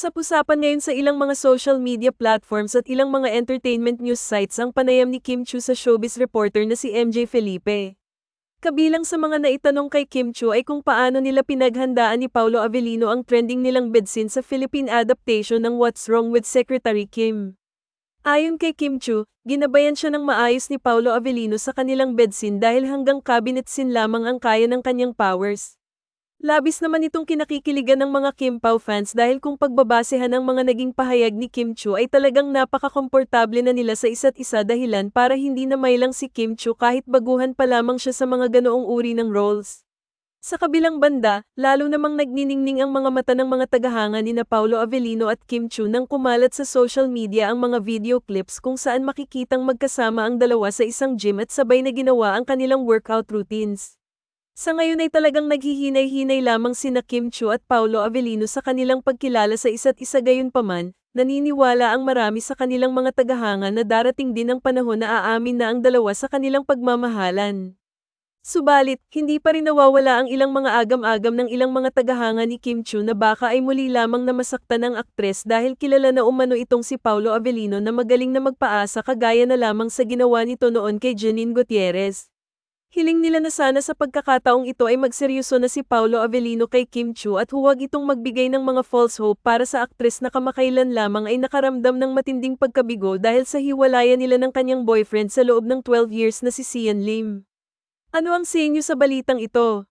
Usap-usapan ngayon sa ilang mga social media platforms at ilang mga entertainment news sites ang panayam ni Kim Chu sa showbiz reporter na si MJ Felipe. Kabilang sa mga naitanong kay Kim Chu ay kung paano nila pinaghandaan ni Paulo Avellino ang trending nilang bedsin sa Philippine adaptation ng What's Wrong with Secretary Kim. Ayon kay Kim Chu, ginabayan siya ng maayos ni Paulo Avellino sa kanilang bedsin dahil hanggang cabinet scene lamang ang kaya ng kanyang powers. Labis naman itong kinakikiligan ng mga Kim Pao fans dahil kung pagbabasehan ang mga naging pahayag ni Kim Chu ay talagang napaka-komportable na nila sa isa't isa dahilan para hindi na mailang si Kim Chu kahit baguhan pa lamang siya sa mga ganoong uri ng roles. Sa kabilang banda, lalo namang nagniningning ang mga mata ng mga tagahanga ni na Paulo Avellino at Kim Chu nang kumalat sa social media ang mga video clips kung saan makikitang magkasama ang dalawa sa isang gym at sabay na ginawa ang kanilang workout routines. Sa ngayon ay talagang naghihinay-hinay lamang sina Kim Chu at Paulo Avellino sa kanilang pagkilala sa isa't isa gayunpaman, naniniwala ang marami sa kanilang mga tagahanga na darating din ang panahon na aamin na ang dalawa sa kanilang pagmamahalan. Subalit, hindi pa rin nawawala ang ilang mga agam-agam ng ilang mga tagahanga ni Kim Chu na baka ay muli lamang na masaktan ang aktres dahil kilala na umano itong si Paulo Avellino na magaling na magpaasa kagaya na lamang sa ginawa nito noon kay Janine Gutierrez. Hiling nila na sana sa pagkakataong ito ay magseryoso na si Paulo Avellino kay Kim Chu at huwag itong magbigay ng mga false hope para sa aktres na kamakailan lamang ay nakaramdam ng matinding pagkabigo dahil sa hiwalayan nila ng kanyang boyfriend sa loob ng 12 years na si Sian Lim. Ano ang sa inyo sa balitang ito?